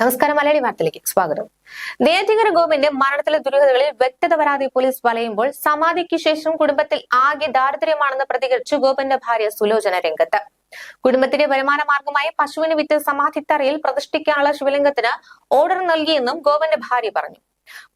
നമസ്കാരം മലയാളി വാർത്തയിലേക്ക് സ്വാഗതം. നെയ്യാറ്റിങ്കര ഗോവിന്റെ മരണത്തിലെ ദുരൂഹതകളിൽ വ്യക്തത വരാതെ പോലീസ് വലയുമ്പോൾ സമാധിക്ക് ശേഷം കുടുംബത്തിൽ ആകെ ദാരിദ്ര്യമാണെന്ന് പ്രതികരിച്ചു ഗോപന്റെ ഭാര്യ സുലോചന രംഗത്ത്. കുടുംബത്തിന്റെ വരുമാന മാർഗമായി പശുവിന് വിറ്റ് സമാധിത്തറയിൽ പ്രതിഷ്ഠിക്കാനുള്ള ശിവലിംഗത്തിന് ഓർഡർ നൽകിയെന്നും ഗോപന്റെ ഭാര്യ പറഞ്ഞു.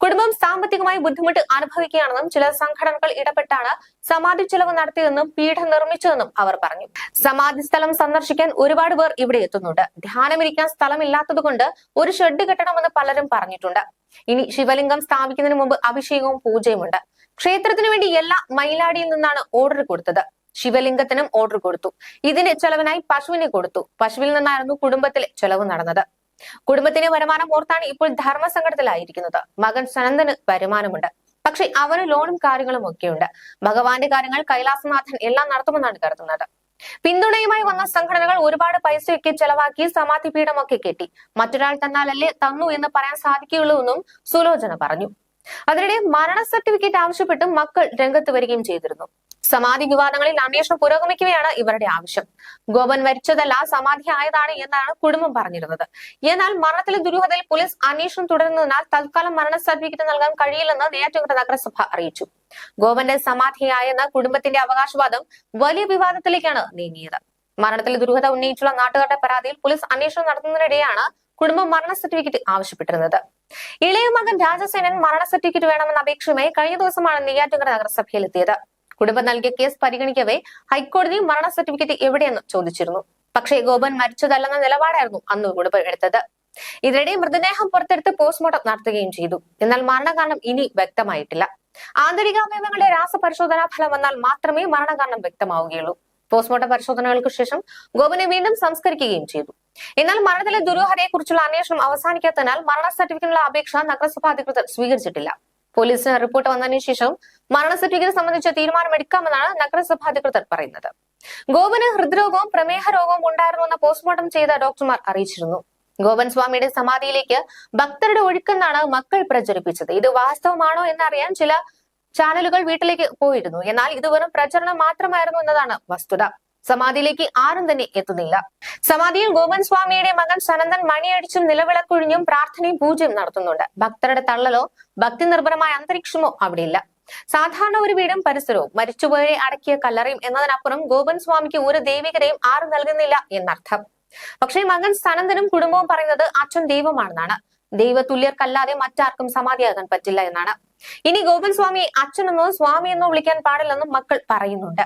കുടുംബം സാമ്പത്തികമായി ബുദ്ധിമുട്ട് അനുഭവിക്കുകയാണെന്നും ചില സംഘടനകൾ ഇടപെട്ടാണ് സമാധി ചെലവ് നടത്തിയതെന്നും പീഠം നിർമ്മിച്ചതെന്നും അവർ പറഞ്ഞു. സമാധി സ്ഥലം സന്ദർശിക്കാൻ ഒരുപാട് പേർ ഇവിടെ എത്തുന്നുണ്ട്. ധ്യാനമിരിക്കാൻ സ്ഥലമില്ലാത്തതുകൊണ്ട് ഒരു ഷെഡ് കെട്ടണമെന്ന് പലരും പറഞ്ഞിട്ടുണ്ട്. ഇനി ശിവലിംഗം സ്ഥാപിക്കുന്നതിന് മുമ്പ് അഭിഷേകവും പൂജയുമുണ്ട്. ക്ഷേത്രത്തിനു വേണ്ടി എല്ലാ മൈലാടിയിൽ നിന്നാണ് ഓർഡർ കൊടുത്തത്. ശിവലിംഗത്തിനും ഓർഡർ കൊടുത്തു. ഇതിന്റെ ചെലവിനായി പശുവിനെ കൊടുത്തു. പശുവിൽ നിന്നായിരുന്നു കുടുംബത്തിലെ ചെലവ് നടന്നത്. കുടുംബത്തിന്റെ വരുമാനം ഓർത്താണ് ഇപ്പോൾ ധർമ്മസങ്കടത്തിലായിരിക്കുന്നത്. മകൻ സനന്ദന് വരുമാനമുണ്ട്. പക്ഷെ അവന് ലോണും കാര്യങ്ങളും ഒക്കെയുണ്ട്. ഭഗവാന്റെ കാര്യങ്ങൾ കൈലാസനാഥൻ എല്ലാം നടത്തുമെന്നാണ് കരുതുന്നത്. പിന്തുണയുമായി വന്ന സംഘടനകൾ ഒരുപാട് പൈസയൊക്കെ ചെലവാക്കി സമാധി പീഠമൊക്കെ കെട്ടി. മറ്റൊരാൾ തന്നാലല്ലേ തന്നു എന്ന് പറയാൻ സാധിക്കുകയുള്ളൂ എന്നും സുലോചന പറഞ്ഞു. അതിനിടെ മരണ സർട്ടിഫിക്കറ്റ് ആവശ്യപ്പെട്ട് മക്കൾ രംഗത്ത് വരികയും ചെയ്തിരുന്നു. സമാധി വിവാദങ്ങളിൽ അന്വേഷണം പുരോഗമിക്കുകയാണ് ഇവരുടെ ആവശ്യം. ഗോപൻ മരിച്ചതല്ല സമാധി ആയതാണ് എന്നാണ് കുടുംബം പറഞ്ഞിരുന്നത്. എന്നാൽ മരണത്തിലെ ദുരൂഹതയിൽ പോലീസ് അന്വേഷണം തുടരുന്നതിനാൽ തൽക്കാലം മരണ സർട്ടിഫിക്കറ്റ് നൽകാൻ കഴിയില്ലെന്ന് നെയ്യാറ്റിൻകര നഗരസഭ അറിയിച്ചു. ഗോപന്റെ സമാധിയായെന്ന കുടുംബത്തിന്റെ അവകാശവാദം വലിയ വിവാദത്തിലേക്കാണ് നീങ്ങിയത്. മരണത്തിലെ ദുരൂഹത ഉന്നയിച്ചുള്ള നാട്ടുകാരുടെ പരാതിയിൽ പോലീസ് അന്വേഷണം നടത്തുന്നതിനിടെയാണ് കുടുംബം മരണ സർട്ടിഫിക്കറ്റ് ആവശ്യപ്പെട്ടിരുന്നത്. ഇളയ മകൻ രാജസേനൻ മരണ സർട്ടിഫിക്കറ്റ് വേണമെന്ന അപേക്ഷയുമായി കഴിഞ്ഞ ദിവസമാണ് നെയ്യാറ്റുകര നഗരസഭയിലെത്തിയത്. കുടുംബം നൽകിയ കേസ് പരിഗണിക്കവേ ഹൈക്കോടതി മരണ സർട്ടിഫിക്കറ്റ് എവിടെയെന്ന് ചോദിച്ചിരുന്നു. പക്ഷേ ഗോപൻ മരിച്ചതല്ലെന്ന നിലപാടായിരുന്നു അന്ന് കുടുംബം എടുത്തത്. ഇതിനിടെ മൃതദേഹം പുറത്തെടുത്ത് പോസ്റ്റ്മോർട്ടം നടത്തുകയും ചെയ്തു. എന്നാൽ മരണകാരണം ഇനി വ്യക്തമായിട്ടില്ല. ആന്തരിക അവയവങ്ങളുടെ രാസപരിശോധനാ ഫലം വന്നാൽ മാത്രമേ മരണകാരണം വ്യക്തമാവുകയുള്ളൂ. പോസ്റ്റ്മോർട്ടം പരിശോധനകൾക്ക് ശേഷം ഗോപനെ വീണ്ടും സംസ്കരിക്കുകയും ചെയ്തു. എന്നാൽ മരണത്തിലെ ദുരൂഹതയെ കുറിച്ചുള്ള അന്വേഷണം അവസാനിക്കാത്തതിനാൽ മരണ സർട്ടിഫിക്കറ്റിനുള്ള അപേക്ഷ നഗരസഭാ അധികൃതർ സ്വീകരിച്ചിട്ടില്ല. പോലീസിന് റിപ്പോർട്ട് വന്നതിന് ശേഷം മരണ സർട്ടിഫിക്കറ്റ് സംബന്ധിച്ച തീരുമാനമെടുക്കാമെന്നാണ് നഗരസഭാ അധികൃതർ പറയുന്നത്. ഗോപന് ഹൃദ്രോഗവും പ്രമേഹ രോഗവും ഉണ്ടായിരുന്നുവെന്ന് പോസ്റ്റ്മോർട്ടം ചെയ്ത ഡോക്ടർമാർ അറിയിച്ചിരുന്നു. ഗോപൻ സ്വാമിയുടെ സമാധിയിലേക്ക് ഭക്തരുടെ ഒഴുക്കെന്നാണ് മക്കൾ പ്രചരിപ്പിച്ചത്. ഇത് വാസ്തവമാണോ എന്നറിയാൻ ചില ചാനലുകൾ വീട്ടിലേക്ക് പോയിരുന്നു. എന്നാൽ ഇത് വെറും പ്രചരണം മാത്രമായിരുന്നു എന്നതാണ് വസ്തുത. സമാധിയിലേക്ക് ആരും തന്നെ എത്തുന്നില്ല. സമാധിയിൽ ഗോപൻ സ്വാമിയുടെ മകൻ സനന്ദൻ മണിയടിച്ചും നിലവിളക്കൊഴിഞ്ഞും പ്രാർത്ഥനയും പൂജയും നടത്തുന്നുണ്ട്. ഭക്തരുടെ തള്ളലോ ഭക്തി നിർഭരമായ അന്തരീക്ഷമോ അവിടെയില്ല. സാധാരണ ഒരു വീടും പരിസരവും മരിച്ചുപോയവരെ അടക്കിയ കല്ലറയും എന്നതിനപ്പുറം ഗോപൻ സ്വാമിക്ക് ഒരു ദൈവികതയും ആരും നൽകുന്നില്ല എന്നർത്ഥം. പക്ഷേ മകൻ സനന്ദനും കുടുംബവും പറയുന്നത് അച്ഛൻ ദൈവമാണെന്നാണ്. ദൈവതുല്യർക്കല്ലാതെ മറ്റാർക്കും സമാധിയാകാൻ പറ്റില്ല എന്നാണ്. ഇനി ഗോപൻ സ്വാമി അച്ഛനെന്നോ സ്വാമി എന്നോ വിളിക്കാൻ പാടില്ലെന്നും മക്കൾ പറയുന്നുണ്ട്.